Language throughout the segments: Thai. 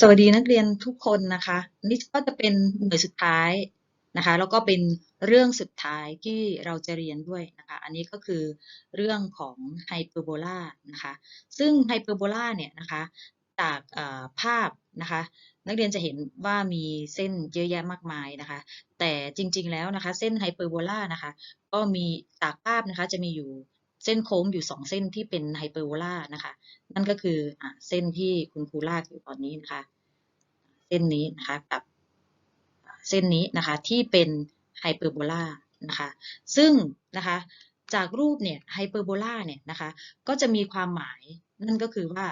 สวัสดีนักเรียนทุกคนนะคะนี่ก็จะเป็นหน่วยสุดท้ายนะคะ แล้วก็เป็นเรื่องสุดท้ายที่เราจะเรียนด้วยนะคะ อันนี้ก็คือเรื่องของไฮเปอร์โบลานะคะ ซึ่งไฮเปอร์โบลาเนี่ยนะคะจากภาพนะคะ นักเรียนจะเห็นว่ามีเส้นเยอะแยะมากมายนะคะ แต่จริงๆแล้วนะคะ เส้นไฮเปอร์โบลานะคะ ก็มีจากภาพนะคะจะมีอยู่เส้นโค้งอยู่สองเส้นที่เป็นไฮเปอร์โบลานะคะ นั่นก็คืออเส้นที่คุณครูลากอยู่ตอนนี้นะคะ ส้นนี้นะคะกับเส้นนี้นะคะที่เป็นไฮเปอร์โบลานะคะซึ่งนะคะจากรูปเนี่ยไฮเปอร์โบลาเนี่ยนะคะก็จะมีความหมายนั่นก็คือว่า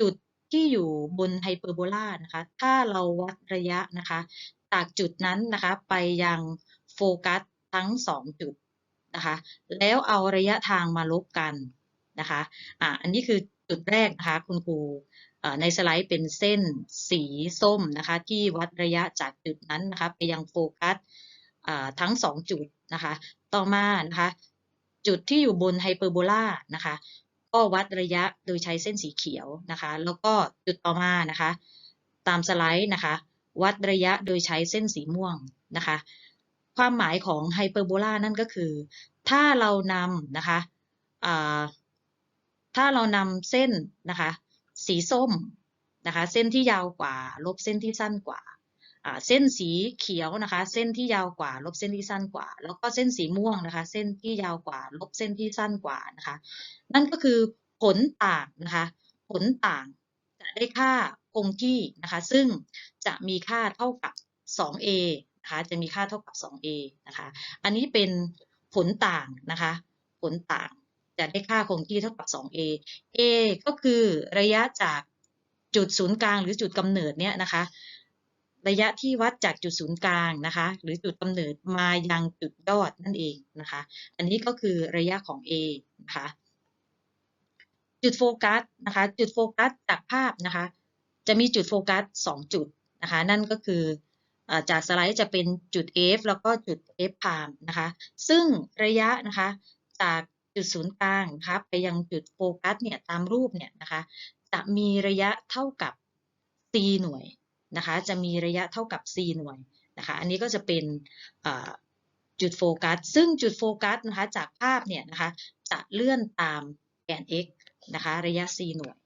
จุดที่อยู่บนไฮเปอร์โบลานะคะถ้าเราวัดระยะนะคะจากจุดนั้นนะคะไปยังโฟกัสทั้งสองจุดนะคะแล้วเอาระยะทางมาลบกันนะคะอะอันนี้คือจุดแรกนะคะคุณครู ในสไลด์เป็นเส้นสีส้มนะคะที่วัดระยะจากจุดนั้นนะคะไปยังโฟกัสทั้งสองจุดนะคะ ต่อมานะคะจุดที่อยู่บนไฮเปอร์โบลานะคะก็วัดระยะโดยใช้เส้นสีเขียวนะคะ แล้วก็จุดต่อมานะคะ ตามสไลด์นะคะ วัดระยะโดยใช้เส้นสีม่วงนะคะ ความหมายของไฮเปอร์โบลานั่นก็คือ ถ้าเรานำนะคะถ้าเรานำเส้นนะคะ สีส้มนะคะ เส้นที่ยาวกว่า ลบเส้นที่สั้นกว่าเส้นสีเขียวนะคะ เส้นที่ยาวกว่า ลบเส้นที่สั้นกว่า แล้วก็เส้นสีม่วงนะคะ เส้นที่ยาวกว่า ลบเส้นที่สั้นกว่านะคะ นั่นก็คือผลต่างนะคะ ผลต่างจะได้ค่าคงที่นะคะ ซึ่งจะมีค่าเท่ากับ 2a นะคะ จะมีค่าเท่ากับ 2a นะคะ อันนี้เป็นผลต่างนะคะ ผลต่าง จะได้ค่าคงที่เท่ากับ 2a a ก็คือระยะจากจุดศูนย์กลางหรือจุดกำเนิดเนี่ยนะคะ ระยะที่วัดจากจุดศูนย์กลางนะคะ หรือจุดกำเนิดมายังจุดยอดนั่นเองนะคะ อันนี้ก็คือระยะของ a นะคะจุดโฟกัสนะคะ จุดโฟกัสจากภาพนะคะ จะมีจุดโฟกัส 2 จุดนะคะ นั่นก็คือเอ่อจากสไลด์จะเป็นจุด F แล้วก็จุด F พามนะคะ ซึ่งระยะนะคะจาก จุดศูนย์กลางนะคะไปยังจุดโฟกัสเนี่ยตามรูปเนี่ยนะคะจะมีระยะเท่ากับ c หน่วยนะคะจะมีระยะเท่ากับ c หน่วยนะคะอันนี้ก็จะเป็นจุดโฟกัส ซึ่งจุดโฟกัสนะคะจากภาพเนี่ยนะคะจะเลื่อนตามแกน x นะคะระยะ c หน่วย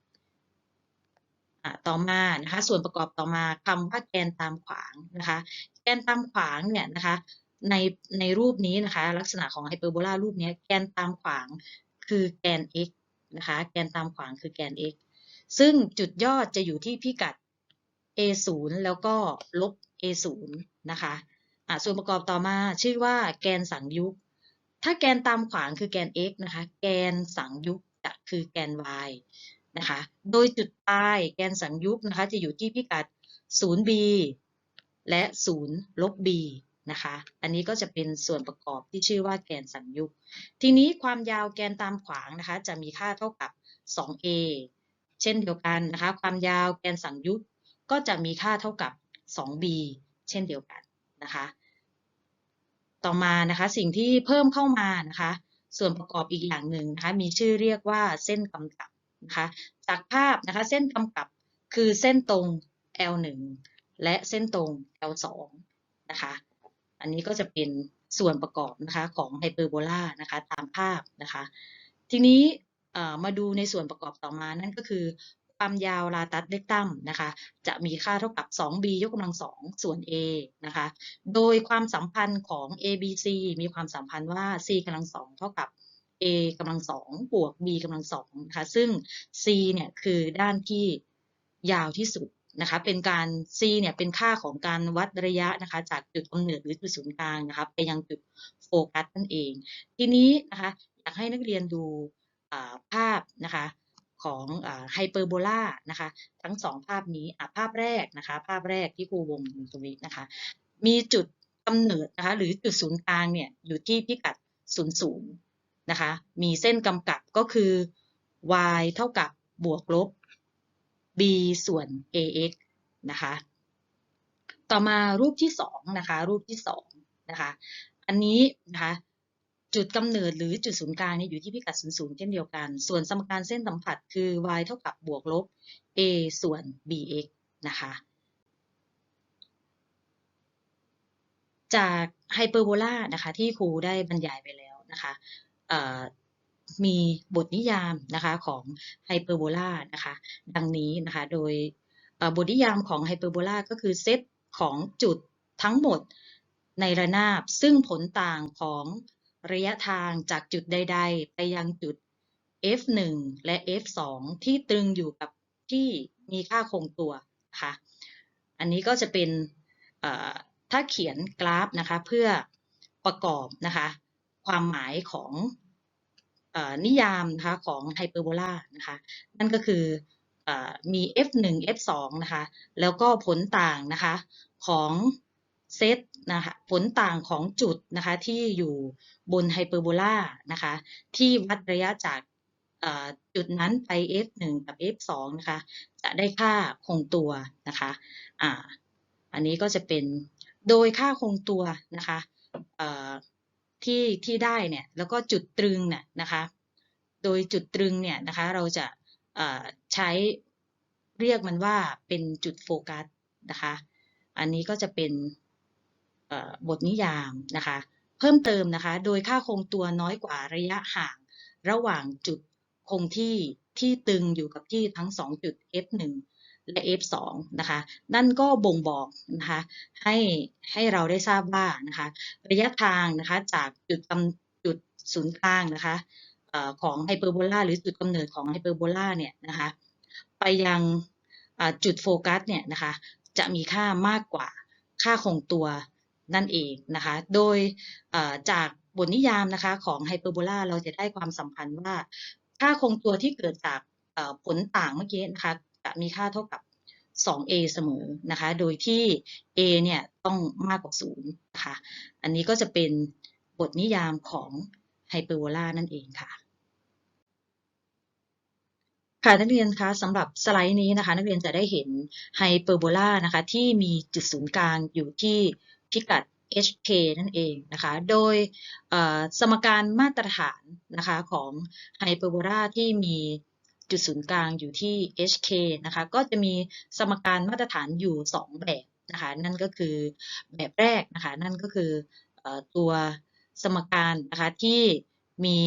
ต่อมานะคะส่วนประกอบต่อมาคำว่าแกนตามขวางนะคะแกนตามขวางเนี่ยนะคะ ในในรูปนี้นะคะ ลักษณะของไฮเปอร์โบลารูปนี้แกนตามขวางคือแกน x นะคะแกนตามขวางคือแกน x ซึ่งจุดยอดจะอยู่ที่พิกัด a 0แล้วก็ลบ a 0นะคะอะส่วนประกอบต่อมาชื่อว่าแกนสังยุกถ้าแกนตามขวางคือแกน x นะคะ แกนสังยุกจะคือแกน y นะคะ โดยจุดปลายแกนสังยุกนะคะจะอยู่ที่พิกัด 0b และ 0 ลบ b นะคะ อันนี้ก็จะเป็นส่วนประกอบที่ชื่อว่าแกนสังยุกทีนี้ความยาวแกนตามขวางนะคะ จะมีค่าเท่ากับ 2a เช่นเดียวกันนะคะ ความยาวแกนสังยุกก็จะมีค่าเท่ากับ 2b เช่นเดียวกันนะคะ ต่อมานะคะสิ่งที่เพิ่มเข้ามานะคะ ส่วนประกอบอีกอย่างหนึ่งนะคะมีชื่อเรียกว่าเส้นกำกับนะคะจากภาพนะคะเส้นกำกับคือเส้นตรง L1 และเส้นตรง L2 นะคะ อันนี้ก็จะเป็นส่วนประกอบนะคะของไฮเปอร์โบลานะคะตามภาพนะคะ ทีนี้มาดูในส่วนประกอบต่อมานั่นก็คือความยาวลาตัสเลกตัมนะคะ จะมีค่าเท่ากับ 2b ยกกำลังสองส่วน a นะคะ โดยความสัมพันธ์ของ a b c มีความสัมพันธ์ว่า c กำลังสองเท่ากับ a กำลังสองบวก b กำลังสองนะคะ ซึ่ง c เนี่ยคือด้านที่ยาวที่สุด นะคะเป็นการ c เนี่ยเป็นค่าของการวัดระยะนะคะจากจุดกำเนิดหรือจุดศูนย์กลางนะคะไปยังจุดโฟกัสนั่นเอง ทีนี้นะคะอยากให้นักเรียนดูภาพนะคะของไฮเปอร์โบลานะคะทั้งสองภาพนี้ภาพแรกนะคะภาพแรกที่ครูวงอยู่ตรงนี้นะคะมีจุดกำเนิดนะคะหรือจุดศูนย์กลางเนี่ยอยู่ที่พิกัดศูนย์ศูนย์นะคะมีเส้นกำกับก็คือ y เท่ากับบวกลบ b ส่วน ax นะคะ ต่อมารูปที่สองนะคะ รูปที่สองนะคะ อันนี้นะคะจุดกำเนิดหรือจุดศูนย์กลางเนี่ยอยู่ที่พิกัดศูนย์เช่นเดียวกัน ส่วนสมการเส้นสัมผัสคือ y เท่ากับบวกลบ a ส่วน bx นะคะ จากไฮเปอร์โบลานะคะที่ครูได้บรรยายไปแล้วนะคะ มีบทนิยามนะคะของไฮเปอร์โบลานะคะดังนี้นะคะโดยบทนิยามของไฮเปอร์โบลาก็คือเซตของจุดทั้งหมดในระนาบ ซึ่งผลต่างของระยะทางจากจุดใด ๆ ไปยังจุด f1 และ f2 ที่ตรึงอยู่กับที่มีค่าคงตัวนะคะอันนี้ก็จะเป็นถ้าเขียนกราฟนะคะเพื่อประกอบนะคะความหมายของ นิยามนะคะของไฮเปอร์โบลานะคะนั่นก็คืออมี f1 f2 นะคะแล้วก็ผลต่างนะคะของเซตนะคะผลต่างของจุดนะคะที่อยู่บนไฮเปอร์โบลานะคะที่วัดระยะจากจุดนั้นไป f1 กับ f2 นะคะจะได้ค่าคงตัวนะคะอ่าอันนี้ก็จะเป็นโดยค่าคงตัวนะคะ ที่ที่ได้เนี่ยแล้วก็จุดตรึงเนี่ยนะคะ โดยจุดตรึงเนี่ยนะคะเราจะใช้เรียกมันว่าเป็นจุดโฟกัสนะคะ อันนี้ก็จะเป็นบทนิยามนะคะ เพิ่มเติมนะคะ โดยค่าคงตัวน้อยกว่าระยะห่างระหว่างจุดคงที่ที่ตึงอยู่กับที่ทั้ง 2 จุด f1 และ f2 นะคะ นั่นก็บ่งบอกนะคะให้ให้เราได้ทราบว่านะคะระยะทางนะคะจากจุดกำจุดศูนย์กลางนะคะของไฮเปอร์โบลาหรือจุดกำเนิดของไฮเปอร์โบลาเนี่ยนะคะไปยังจุดโฟกัสเนี่ยนะคะจะมีค่ามากกว่าค่าคงตัวนั่นเองนะคะ โดยจากบทนิยามนะคะของไฮเปอร์โบลาเราจะได้ความสัมพันธ์ว่าค่าคงตัวที่เกิดจากผลต่างเมื่อกี้นะคะ จะมีค่าเท่ากับ 2a เสมอนะคะ โดยที่ a เนี่ยต้องมากกว่า0นะคะ อันนี้ก็จะเป็นบทนิยามของไฮเปอร์โบลานั่นเองค่ะ ค่ะนักเรียนคะสำหรับสไลด์นี้นะคะ นักเรียนจะได้เห็นไฮเปอร์โบลานะคะที่มีจุดศูนย์กลางอยู่ที่พิกัด hk นั่นเองนะคะ โดยสมการมาตรฐานนะคะของไฮเปอร์โบลาที่มี จุดศูนย์กลางอยู่ที่ hk นะคะก็จะมีสมการมาตรฐานอยู่ 2 แบบนะคะนั่นก็คือแบบแรกนะคะนั่นก็คืออตัวสมการนะคะที่มี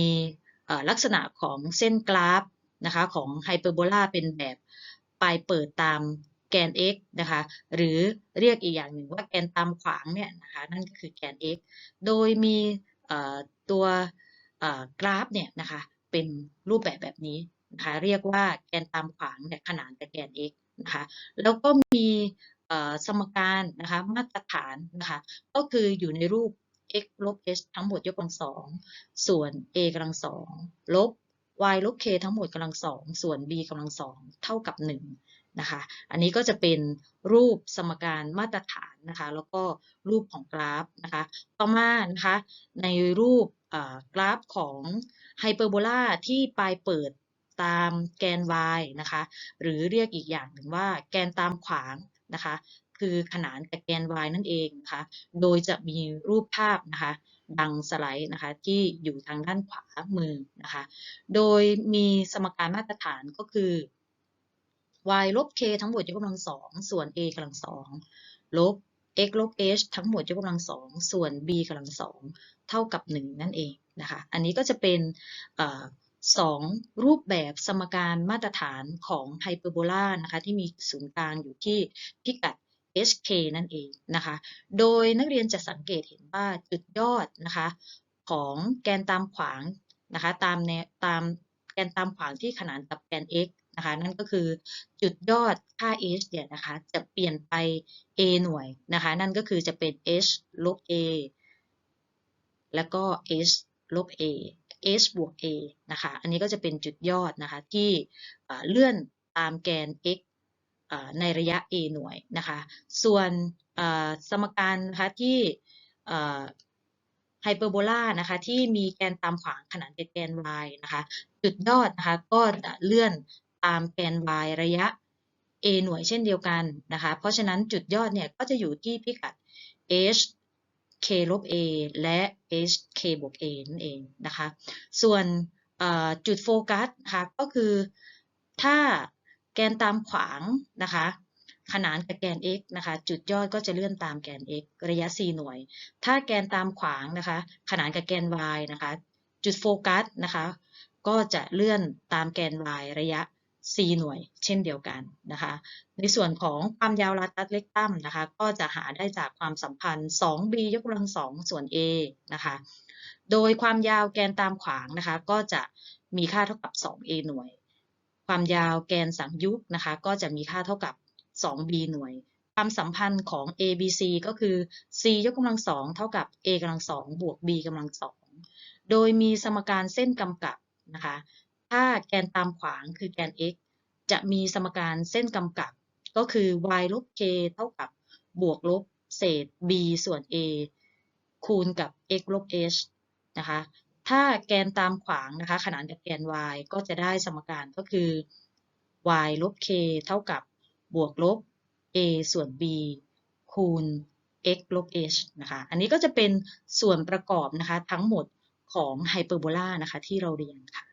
ลักษณะของเส้นกราฟนะคะของไฮเปอร์โบลาเป็นแบบปลายเปิดตามแกน x นะคะหรือเรียกอีกอย่างหนึ่งว่าแกนตามขวางเนี่ยนะคะนั่นก็คือแกน x โดยมีตัวกราฟเนี่ยนะคะเป็นรูปแบบแบบนี้ นะคะเรียกว่าแกนตามขวางเนี่ยขนานกับแกน x นะคะแล้วก็มีสมการนะคะมาตรฐานนะคะก็คืออยู่ในรูป x ลบ h ทั้งหมดยกกำลังสองส่วน a กำลังสองลบ y ลบ k ทั้งหมดกำลังสองส่วน b กำลังสองเท่ากับ1นะคะอันนี้ก็จะเป็นรูปสมการมาตรฐานนะคะแล้วก็รูปของกราฟนะคะต่อมานะคะในรูปกราฟของไฮเปอร์โบลาที่ปลายเปิด ตามแกน y นะคะ หรือเรียกอีกอย่างหนึ่งว่าแกนตามขวางนะคะ คือขนานกับแกน y นั่นเองนะคะ โดยจะมีรูปภาพนะคะ ดังสไลด์นะคะที่อยู่ทางด้านขวามือนะคะ โดยมีสมการมาตรฐานก็คือ y ลบ k ทั้งหมดยกกำลังสองส่วน a กำลังสองลบ x ลบ h ทั้งหมดยกกำลังสองส่วน b กำลังสองเท่ากับ 1 นั่นเองนะคะ อันนี้ก็จะเป็น สองรูปแบบสมการมาตรฐานของไฮเปอร์โบลานะคะที่มีศูนย์กลางอยู่ที่พิกัด hk นั่นเองนะคะ โดยนักเรียนจะสังเกตเห็นว่าจุดยอดนะคะของแกนตามขวางนะคะตามแนวตามแกนตามขวางที่ขนานกับแกน x นะคะนั่นก็คือจุดยอดค่า h เนี่ยนะคะจะเปลี่ยนไป a หน่วยนะคะนั่นก็คือจะเป็น h ลบ a แล้วก็ h ลบ a h บวก a นะคะ อันนี้ก็จะเป็นจุดยอดนะคะที่เลื่อนตามแกน x ในระยะ a หน่วยนะคะ ส่วนสมการนะคะที่ไฮเปอร์โบลานะคะที่มีแกนตามขวางขนานกับแกน y นะคะ จุดยอดนะคะก็จะเลื่อนตามแกน y ระยะ a หน่วยเช่นเดียวกันนะคะ เพราะฉะนั้นจุดยอดเนี่ยก็จะอยู่ที่พิกัด h k ลบ a และ h k บวก a นั่นเองนะคะ ส่วนจุดโฟกัสนะคะก็คือถ้าแกนตามขวางนะคะขนานกับแกน x นะคะ จุดยอดก็จะเลื่อนตามแกน x ระยะ 4 หน่วย ถ้าแกนตามขวางนะคะ ขนานกับแกน y นะคะ จุดโฟกัสนะคะ ก็จะเลื่อนตามแกน y ระยะ 4หน่วยเช่นเดียวกันนะคะ ในส่วนของความยาวลาตัสเล็กตั้มนะคะ ก็จะหาได้จากความสัมพันธ์ 2b ยกกำลัง 2 ส่วน a นะคะ โดยความยาวแกนตามขวางนะคะ ก็จะมีค่าเท่ากับ 2a หน่วย ความยาวแกนสังยุกนะคะ ก็จะมีค่าเท่ากับ 2b หน่วย ความสัมพันธ์ของ a b c ก็คือ c ยกกำลัง 2 เท่ากับ a กำลัง 2 บวก b กำลัง 2 โดยมีสมการเส้นกำกับนะคะ ถ้าแกนตามขวางคือแกน x จะมีสมการเส้นกำกับ ก็คือ y ลบ k เท่ากับบวกลบเศษ b ส่วน a คูณกับ x ลบ h นะคะ ถ้าแกนตามขวางนะคะขนานกับแกน y ก็จะได้สมการก็คือ y ลบ k เท่ากับบวกลบ a ส่วน b คูณ x ลบ h นะคะ อันนี้ก็จะเป็นส่วนประกอบนะคะทั้งหมดของไฮเปอร์โบลานะคะที่เราเรียนค่ะ